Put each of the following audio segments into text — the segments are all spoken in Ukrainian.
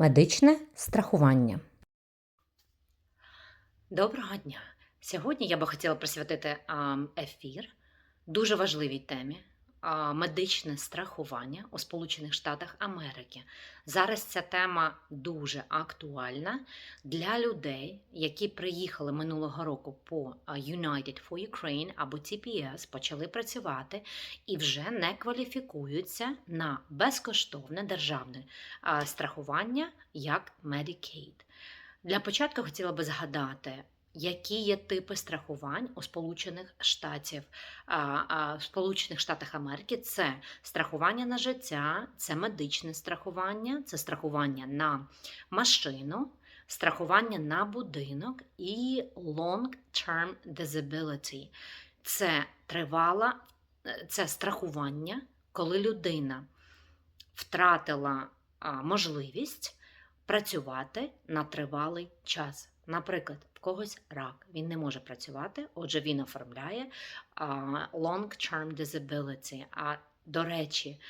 Медичне страхування. Доброго дня! Сьогодні я би хотіла присвятити ефір дуже важливій темі медичне страхування у Сполучених Штатах Америки. Зараз ця тема дуже актуальна для людей, які приїхали минулого року по United for Ukraine або TPS, почали працювати і вже не кваліфікуються на безкоштовне державне страхування як Medicaid. Для початку хотіла би згадати, які є типи страхувань у Сполучених Штатів, в Сполучених Штатах Америки. Це страхування на життя, це медичне страхування, це страхування на машину, страхування на будинок і long-term disability. Це тривала, е, це страхування, коли людина втратила можливість працювати на тривалий час. Наприклад, когось рак, він не може працювати, отже, він оформляє long-term disability. А до речі,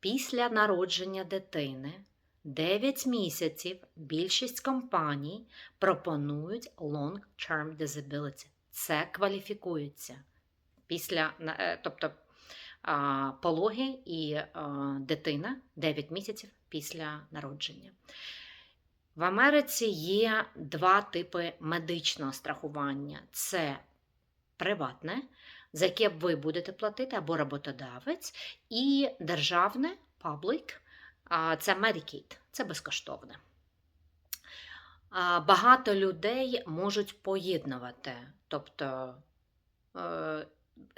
після народження дитини 9 місяців більшість компаній пропонують long-term disability. Це кваліфікується після, е, тобто пологи і дитина 9 місяців після народження. В Америці є два типи медичного страхування: це приватне, за яке ви будете платити, або роботодавець, і державне а, це Medicaid, це безкоштовне. Багато людей можуть поєднувати, тобто е,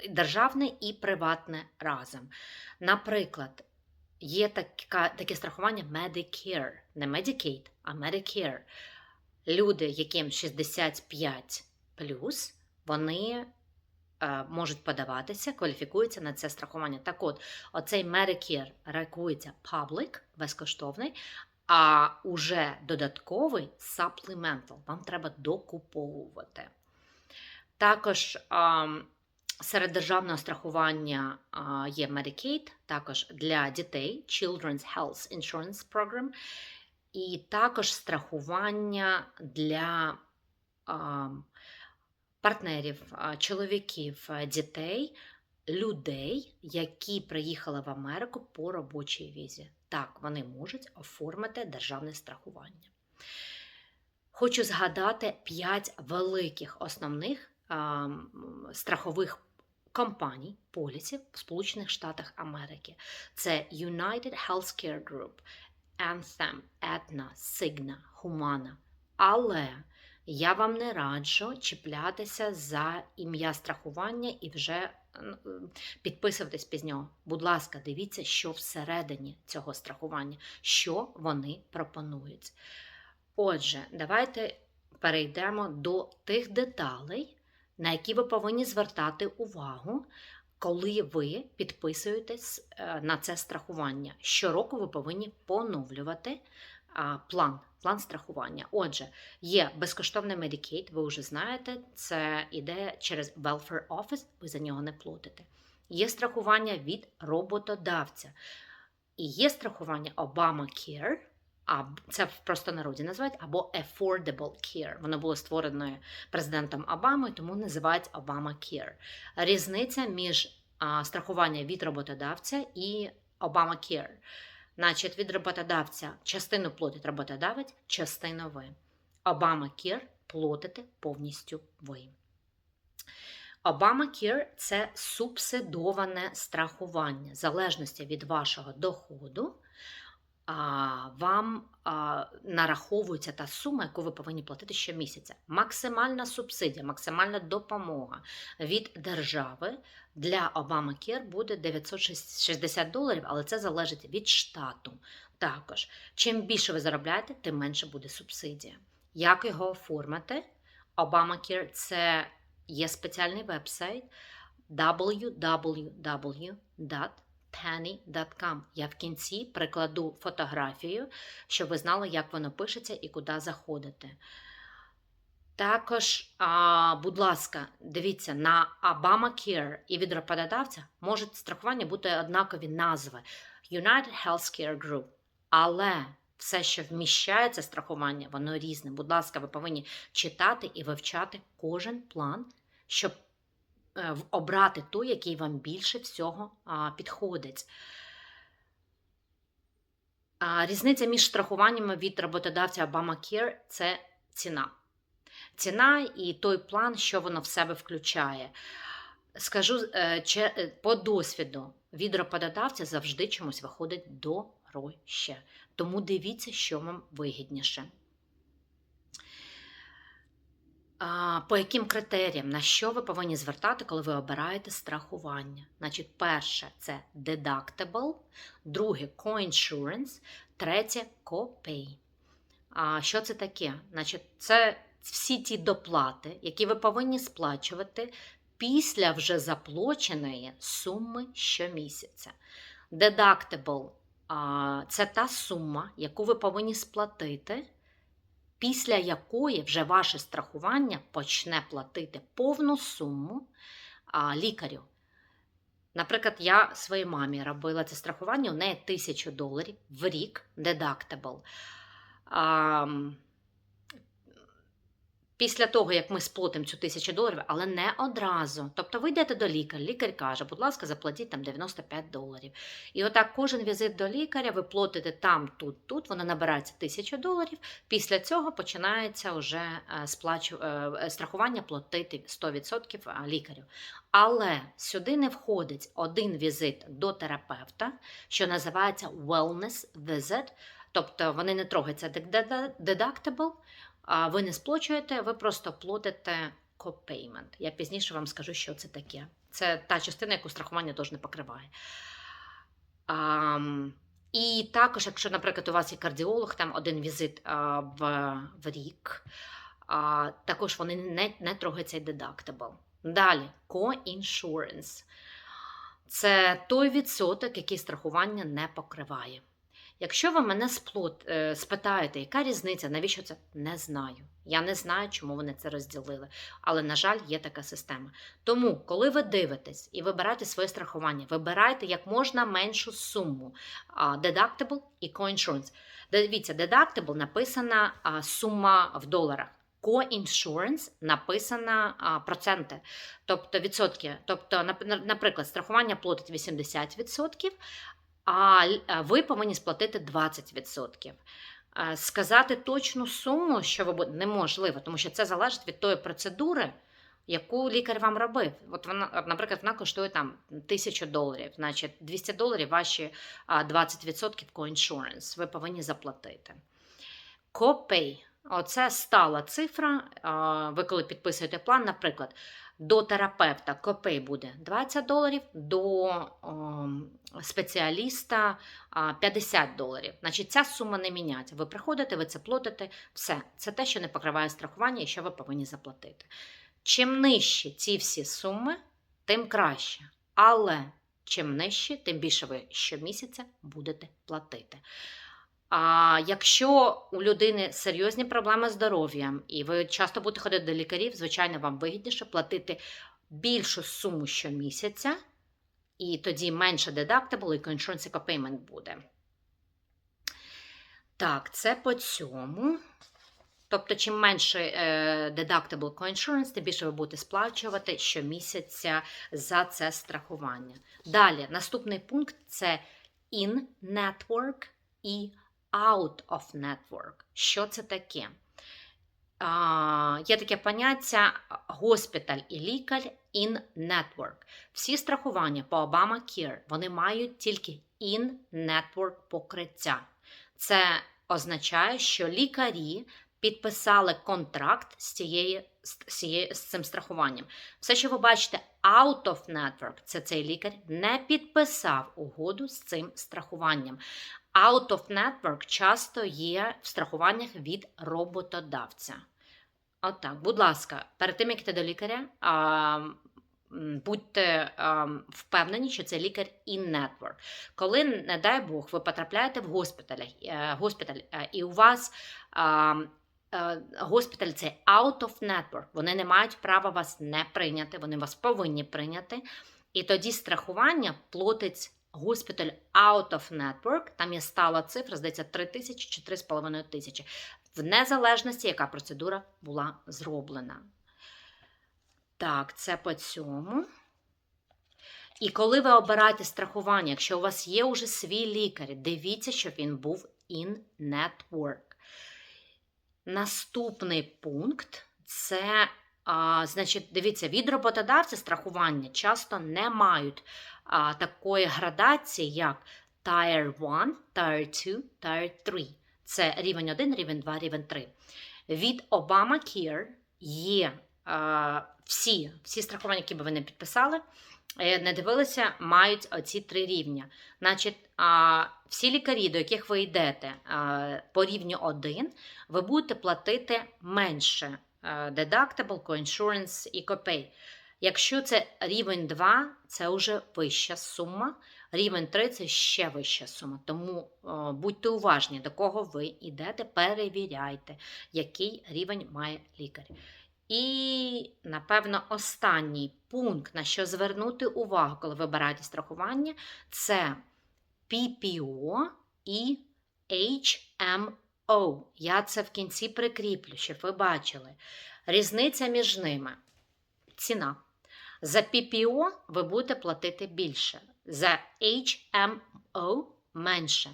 державне і приватне разом. Наприклад, є така, таке страхування Medicare, не Medicaid, а Medicare. Люди, яким 65 вони е, можуть подаватися, кваліфікуються на це страхування. Так от, оцей Medicare рахується public, безкоштовний, а уже додатковий supplemental. Вам треба докуповувати. Також ам, Серед державного страхування є Medicaid, також для дітей Children's Health Insurance Program, і також страхування для партнерів, чоловіків, дітей, людей, які приїхали в Америку по робочій візі. Так, вони можуть оформити державне страхування. Хочу згадати п'ять великих основних страхових компаній, полісів в Сполучених Штатах Америки. Це United Healthcare Group, Anthem, Aetna, Cigna, Humana. Але я вам не раджу чіплятися за ім'я страхування і вже підписуватись під нього. Будь ласка, дивіться, що всередині цього страхування, що вони пропонують. Отже, давайте перейдемо до тих деталей, на які ви повинні звертати увагу, коли ви підписуєтесь е, на це страхування. Щороку ви повинні поновлювати план, план страхування. Отже, є безкоштовний Medicaid, ви вже знаєте, це іде через Welfare Office, ви за нього не платите. Є страхування від роботодавця. І є страхування Obamacare, а це в простонароді називають, або Affordable Care. Воно було створене президентом Обамою, тому називають Obamacare. Різниця між страхуванням від роботодавця і Obamacare. Значить, від роботодавця частину платить роботодавець, частину ви. Obamacare платите повністю ви. Obamacare – це субсидоване страхування в залежності від вашого доходу вам нараховується та сума, яку ви повинні платити щомісяця. Максимальна субсидія, максимальна допомога від держави для Obamacare буде 960 доларів, але це залежить від штату. Також, чим більше ви заробляєте, тим менше буде субсидія. Як його оформити? Obamacare – це є спеціальний веб-сайт www penny.com. Я в кінці прикладу фотографію, щоб ви знали, як воно пишеться і куди заходити. Також, а, будь ласка, дивіться, на Obamacare і від роботодавця можуть страхування бути однакові назви United Healthcare Group. Але Все, що вміщає це страхування, воно різне. Будь ласка, ви повинні читати і вивчати кожен план, щоб обрати той, який вам більше всього підходить. Різниця між страхуваннями від роботодавця Obamacare – це ціна. Ціна і той план, що воно в себе включає. Скажу е, е, по досвіду, від роботодавця завжди чомусь виходить дорожче. Тому дивіться, що вам вигідніше. А, По яким критеріям, на що ви повинні звертати, коли ви обираєте страхування? Значить, перше це deductible, друге coinsurance, третє copay. А що це таке? Значить, це всі ті доплати, які ви повинні сплачувати після вже заплаченої суми щомісяця. Deductible це та сума, яку ви повинні сплатити, після якої вже ваше страхування почне платити повну суму а, лікарю. Наприклад, я своїй мамі робила це страхування, у неї тисячу доларів в рік. А, після того, як ми сплатимо цю тисячу доларів, але не одразу. Тобто ви йдете до лікаря, лікар каже, будь ласка, заплатіть там 95 доларів. І отак кожен візит до лікаря, ви платите там, тут, тут, воно набирається тисячу доларів. Після цього починається вже е, сплачу, е, страхування платити 100% лікарю. Але сюди не входить один візит до терапевта, що називається wellness visit, тобто вони не трогають це deductible, ви не сплачуєте, ви просто платите copayment. Я пізніше вам скажу, що це таке. Це та частина, яку страхування теж не покриває. А, і також, якщо, наприклад, у вас є кардіолог, там один візит а, в, в рік, а, також вони не, не трогають цей deductible. Далі, co-insurance. Це той відсоток, який страхування не покриває. Якщо ви мене сплот, е, спитаєте, яка різниця, навіщо це? Не знаю. Я не знаю, чому вони це розділили. Але, на жаль, є така система. Тому, коли ви дивитесь і вибираєте своє страхування, вибирайте як можна меншу суму deductible і co-insurance. Дивіться, deductible написана сума в доларах. Co-insurance написана а, проценти, тобто відсотки. Тобто, наприклад, страхування платить 80%, а ви повинні сплатити 20%. Е, Сказати точну суму, що ви будете, неможливо, тому що це залежить від тої процедури, яку лікар вам робив. От вона, наприклад, вона коштує там тисячу доларів, значить 200 доларів ваші 20% co-insurance ви повинні заплатити. Копей оце стала цифра. Ви коли підписуєте план, наприклад, до терапевта копей буде 20 доларів, до ом, спеціаліста 50 доларів. Значить, ця сума не міняється. Ви приходите, ви це платите, все. Це те, що не покриває страхування і що ви повинні заплатити. Чим нижчі ці всі суми, тим краще. Але чим нижче, тим більше ви щомісяця будете платити. А якщо у людини серйозні проблеми з здоров'ям, і ви часто будете ходити до лікарів, звичайно, вам вигідніше платити більшу суму щомісяця, і тоді менше deductible і insurance payment буде. Так, це по цьому. Тобто, чим менше е, deductible co-insurance, тим більше ви будете сплачувати щомісяця за це страхування. Далі, наступний пункт це in-network і out of network. Що це таке? Є таке поняття госпіталь і лікар in network. Всі страхування по Obamacare вони мають тільки in network покриття. Це означає, що лікарі підписали контракт з, цієї, з, з цим страхуванням. Все, що ви бачите, out of network, це цей лікар не підписав угоду з цим страхуванням. Out of network часто є в страхуваннях від роботодавця. Отак, будь ласка, перед тим, як йти до лікаря, а, будьте а, впевнені, що це лікар in network. Коли, не дай Бог, ви потрапляєте в госпіталь, е, госпіталь е, і у вас а, е, госпіталь це out of network, вони не мають права вас не прийняти, вони вас повинні прийняти. І тоді страхування платить Hospital Out of Network, там є стала цифра, здається, 3 тисячі чи 3,5 тисячі, в незалежності, яка процедура була зроблена. Так, це по цьому. І коли ви обираєте страхування, якщо у вас є уже свій лікар, дивіться, щоб він був in network. Наступний пункт це, а, значить, дивіться, від роботодавця страхування часто не мають а, такої градації, як Tier 1, Tier 2, Tier 3. Це рівень 1, рівень 2, рівень 3. Від Obamacare є а, всі, всі страхування, які би ви не підписали, е, не дивилися, мають оці три рівня. Значить, а, всі лікарі, до яких ви йдете а, по рівню 1, ви будете платити менше е, deductible, coinsurance і copay. Якщо це рівень 2, це вже вища сума. Рівень 3 це ще вища сума. Тому о, будьте уважні, до кого ви йдете, перевіряйте, який рівень має лікар. І, напевно, останній пункт, на що звернути увагу, коли вибираєте страхування, це PPO і HMO. Я це в кінці прикріплю, щоб ви бачили. Різниця між ними ціна. За PPO ви будете платити більше, за HMO менше.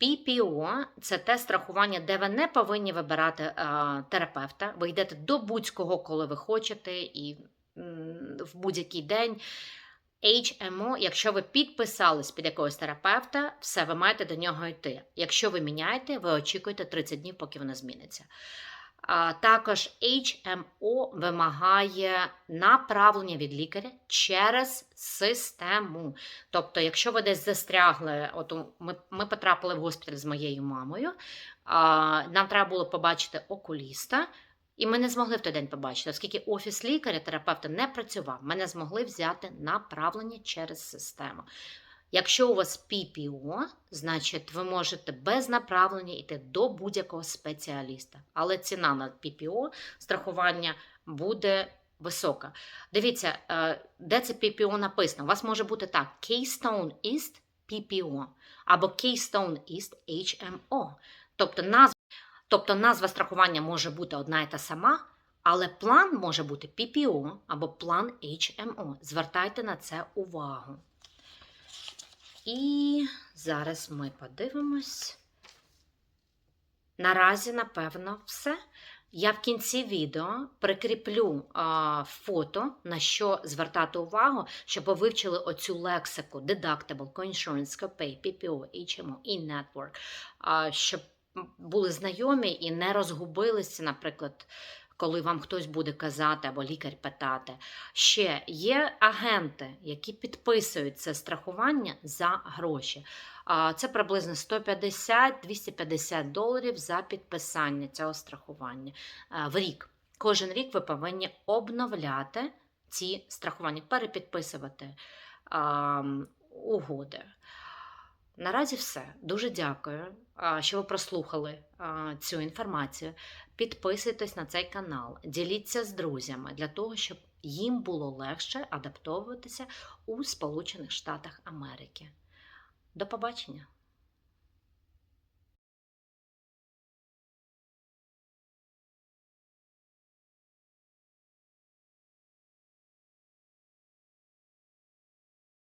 PPO – це те страхування, де ви не повинні вибирати е, терапевта. Ви йдете до будь-кого, коли ви хочете, і м, в будь-який день. HMO, якщо ви підписались під якогось терапевта, все, ви маєте до нього йти. Якщо ви міняєте, ви очікуєте 30 днів, поки воно зміниться. Також HMO вимагає направлення від лікаря через систему. Тобто, якщо ви десь застрягли, от ми, ми потрапили в госпіталь з моєю мамою, нам треба було побачити окуліста. І ми не змогли в той день побачити, оскільки офіс лікаря, терапевта не працював, ми не змогли взяти направлення через систему. Якщо у вас PPO, значить ви можете без направлення йти до будь-якого спеціаліста. Але ціна на PPO страхування буде висока. Дивіться, е, де це PPO написано. У вас може бути так: Keystone East PPO або Keystone East HMO. Тобто назва, тобто назва страхування може бути одна і та сама, але план може бути PPO або план HMO. Звертайте на це увагу. І зараз ми подивимось. Наразі, напевно, все. Я в кінці відео прикріплю а, фото, на що звертати увагу, щоб ви вивчили оцю лексику Deductible, Coinsurance, Copay, PPO, HMO і Network, а, щоб були знайомі і не розгубилися, наприклад, коли вам хтось буде казати або лікар питати. Ще є агенти, які підписують це страхування за гроші. Це приблизно 150-250 доларів за підписання цього страхування в рік. Кожен рік ви повинні обновляти ці страхування, перепідписувати угоди. Наразі все. Дуже дякую, що ви прослухали цю інформацію. Підписуйтесь на цей канал, діліться з друзями для того, щоб їм було легше адаптовуватися у Сполучених Штатах Америки. До побачення!